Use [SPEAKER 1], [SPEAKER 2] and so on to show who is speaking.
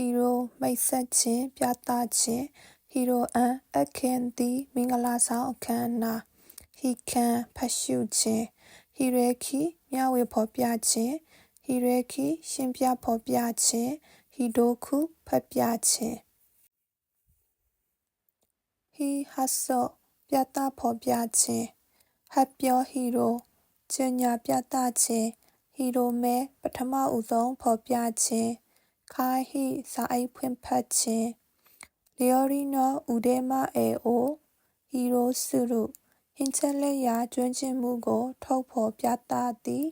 [SPEAKER 1] hero မိတ်ဆက်ခြင်းပြသခြင်း hero အန်အခင်းသည်မင်္ဂလာဆောင်အခမ်းအနား he can ဖတ်ရှုခြင်း hierarchy မျှဝေဖော်ပြခြင်း hierarchy ရှင်းပြဖော်ပြခြင်း hidoku ဖတ်ပြခြင်း he hustle ပြသဖော်ပြခြင်းဟတ်ပြောဟီရိုကျညာပြသခြင်းဟီရိုမဲပထမဦးဆုံးဖော်ပြခြင်း ခိုင်ဟိစာအိတ်ဖွင့်ဖတ်ခြင်းလီယိုရီနိုဦးဒေမအေအိုဟီရိုစုရုဟင်ချက်လက်ရာကျွမ်းကျင်မှုကို ထုတ်ဖော်ပြသသည်